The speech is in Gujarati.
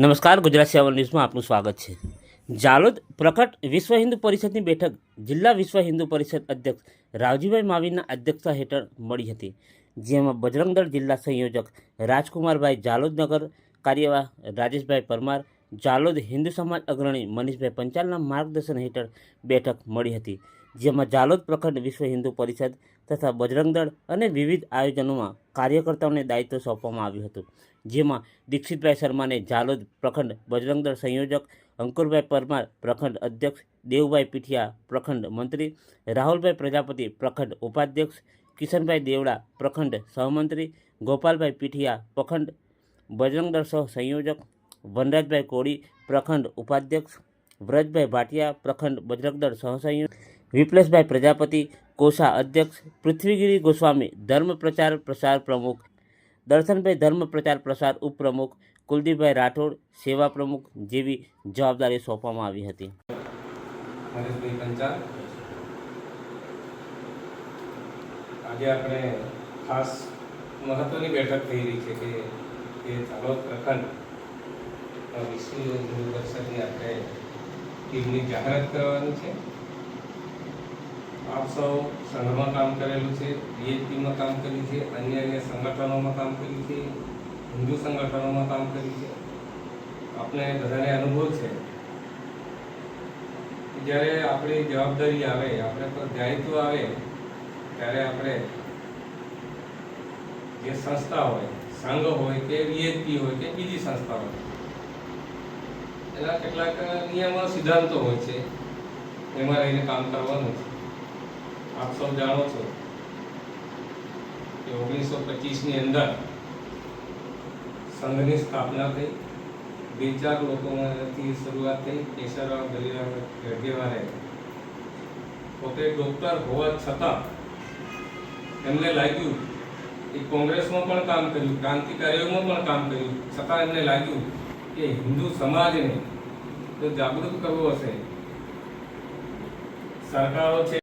નમસ્કાર, ગુજરાત સેવન ન્યૂઝમાં આપનું સ્વાગત છે. જાલોદ પ્રકટ વિશ્વ હિન્દુ પરિષદની બેઠક જિલ્લા વિશ્વ હિન્દુ પરિષદ અધ્યક્ષ રાવજીભાઈ માવીના અધ્યક્ષતા હેઠળ મળી હતી, જેમાં બજરંગદળ જિલ્લા સંયોજક રાજકુમારભાઈ જાલોદનગર કાર્યવાહ રાજેશભાઈ પરમાર જાલોદ હિન્દુ સમાજ અગ્રણી મનીષભાઈ પંચાલના માર્ગદર્શન હેઠળ બેઠક મળી હતી. જેમાં જાલોદ પ્રખંડ વિશ્વ હિન્દુ પરિષદ તથા બજરંગદળ અને વિવિધ આયોજનોમાં કાર્યકર્તાઓને દાયિત્વ સોંપવામાં આવ્યું હતું. જેમાં દીક્ષિતભાઈ શર્માને જાલોદ પ્રખંડ બજરંગદળ સંયોજક, અંકુરભાઈ પરમાર પ્રખંડ અધ્યક્ષ, દેવભાઈ પીઠિયા પ્રખંડ મંત્રી, રાહુલભાઈ પ્રજાપતિ પ્રખંડ ઉપાધ્યક્ષ, કિશનભાઈ દેવડા પ્રખંડ સહમંત્રી, ગોપાલભાઈ પીઠિયા પ્રખંડ બજરંગદળ સહ સંયોજક, વનરાજભાઈ કોળી પ્રખંડ ઉપાધ્યક્ષ, વ્રજભાઈ ભાટિયા પ્રખંડ બજરંગદળ સહસંયોજક વિપ્લેશભાઈ પ્રજાપતિ કોષા અધ્યક્ષ પૃથ્વીગીરી ગોસ્વામી, ધર્મ પ્રચાર પ્રસાર પ્રમુખ, દર્શનભાઈ ધર્મ પ્રચાર પ્રસાર ઉપપ્રમુખ, કુલદીપભાઈ રાઠોડ, સેવા પ્રમુખ જેવી જવાબદારી સોંપવામાં આવી હતી. આજે આપણે ખાસ મહત્વની બેઠક થઈ રહી છે કે એ ચાલોદ પ્રખંડ વિશ્વ હિન્દુ આપણે ટીમની જાહેરાત કરવાની છે. આપ સૌ સંઘમાં કામ કરેલું છે બીએચપીમાં કામ કર્યું છે, અન્ય અન્ય સંગઠનોમાં કામ કર્યું છે, હિન્દુ સંગઠનોમાં કામ કર્યું છે. આપણે બધાને અનુભવ છે જ્યારે આપણી જવાબદારી આવે, આપણે પર દાયિત્વ આવે, ત્યારે આપણે જે સંસ્થા હોય, સંઘ હોય કે વીએચપી હોય કે બીજી સંસ્થા હોય, એના કેટલાક નિયમો, સિદ્ધાંતો હોય છે. એમાં રહીને કામ કરવાનું છે. આપ સૌ જાણો છો કે ઓગણીસો પચીસની અંદર સંઘની સ્થાપના થઈ. બે ચાર લોકોમાંથી શરૂઆત થઈ. કેશવરાવ ગલીરામ ગઢેવારે પોતે ડૉક્ટર હોવા છતાં એમને લાગ્યું એ કોંગ્રેસમાં પણ કામ કર્યું, ક્રાંતિકારીઓમાં પણ કામ કર્યું. છતાં એમને લાગ્યું કે હિન્દુ સમાજને જો જાગૃત કરવો હશે, સરકારો છે